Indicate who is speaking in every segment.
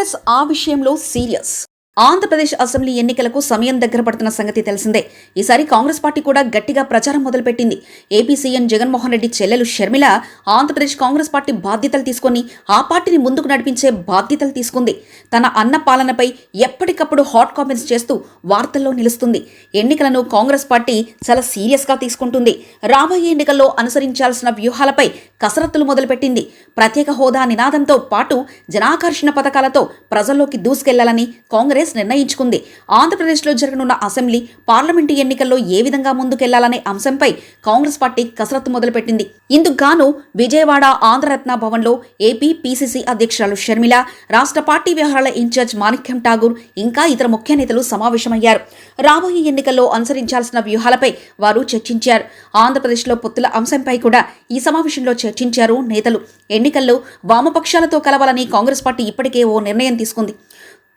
Speaker 1: కాంగ్రెస్ ఆ విషయంలో serious. Andhra Pradesh assembly ఎన్నికలకు సమయం దగ్గర పడుతున్న సంగతి తెలిసిందే. ఈసారి కాంగ్రెస్ పార్టీ కూడా గట్టిగా ప్రచారం మొదలుపెట్టింది. ఏపీ సీఎం జగన్మోహన్ రెడ్డి చెల్లెలు షర్మిల ఆంధ్రప్రదేశ్ కాంగ్రెస్ పార్టీ బాధ్యతలు తీసుకొని ఆ పార్టీని ముందుకు నడిపించే బాధ్యతలు తీసుకుంది. తన అన్న పాలనపై ఎప్పటికప్పుడు హాట్ కామెంట్స్ చేస్తూ వార్తల్లో నిలుస్తుంది. ఎన్నికలను కాంగ్రెస్ పార్టీ చాలా సీరియస్గా తీసుకుంటుంది. రాబోయే ఎన్నికల్లో అనుసరించాల్సిన వ్యూహాలపై కసరత్తులు మొదలుపెట్టింది. ప్రత్యేక హోదా నినాదంతో పాటు జనాకర్షణ పథకాలతో ప్రజల్లోకి దూసుకెళ్ళాలని కాంగ్రెస్ నిర్ణయించుకుంది. ఆంధ్రప్రదేశ్లో జరగనున్న అసెంబ్లీ పార్లమెంటు ఎన్నికల్లో ఏ విధంగా ముందుకెళ్ళాలనే అంశంపై కాంగ్రెస్ పార్టీ కసరత్తు మొదలుపెట్టింది. ఇందుకు గాను విజయవాడ ఆంధ్రరత్న భవన్లో ఏపీ పీసీసీ అధ్యక్షురాలు షర్మిల రాష్ట్ర పార్టీ వ్యవహారాల ఇన్ఛార్జ్ మాణిక్యం ఠాగూర్ ఇంకా ఇతర ముఖ్య నేతలు సమావేశమయ్యారు. రాబోయే ఎన్నికల్లో అనుసరించాల్సిన వ్యూహాలపై వారు చర్చించారు. ఆంధ్రప్రదేశ్లో పొత్తుల అంశంపై కూడా ఈ సమావేశంలో చర్చించారు నేతలు. ఎన్నికల్లో వామపక్షాలతో కలవాలని కాంగ్రెస్ పార్టీ ఇప్పటికే ఓ నిర్ణయం తీసుకుంది.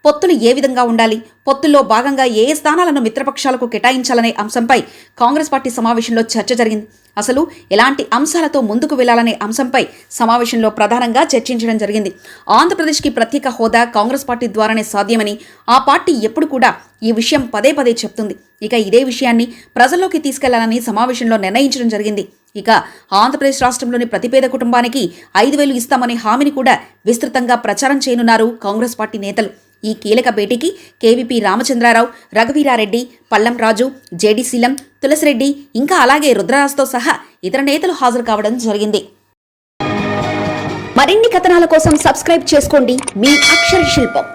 Speaker 1: పొత్తులు ఏ విధంగా ఉండాలి? పొత్తుల్లో భాగంగా ఏ ఏ స్థానాలను మిత్రపక్షాలకు కేటాయించాలనే అంశంపై కాంగ్రెస్ పార్టీ సమావేశంలో చర్చ జరిగింది. అసలు ఎలాంటి అంశాలతో ముందుకు వెళ్ళాలనే అంశంపై సమావేశంలో ప్రధానంగా చర్చించడం జరిగింది. ఆంధ్రప్రదేశ్కి ప్రత్యేక హోదా కాంగ్రెస్ పార్టీ ద్వారానే సాధ్యమని ఆ పార్టీ ఎప్పుడు కూడా ఈ విషయం పదే పదే చెప్తుంది. ఇక ఇదే విషయాన్ని ప్రజల్లోకి తీసుకెళ్ళాలని సమావేశంలో నిర్ణయించడం జరిగింది. ఇక ఆంధ్రప్రదేశ్ రాష్ట్రంలోని ప్రతి పేద కుటుంబానికి ఐదు వేలు ఇస్తామనే హామీని కూడా విస్తృతంగా ప్రచారం చేయనున్నారు కాంగ్రెస్ పార్టీ నేతలు. ఈ కీలక భేటీకి కేవీపీ రామచంద్రారావు రఘువీరారెడ్డి పల్లం రాజు జేడీ తులసిరెడ్డి ఇంకా అలాగే రుద్రరాజ్తో సహా ఇతర నేతలు హాజరు కావడం జరిగింది. మరిన్ని కథనాల కోసం సబ్స్క్రైబ్ చేసుకోండి. మీ అక్షర శిల్పం.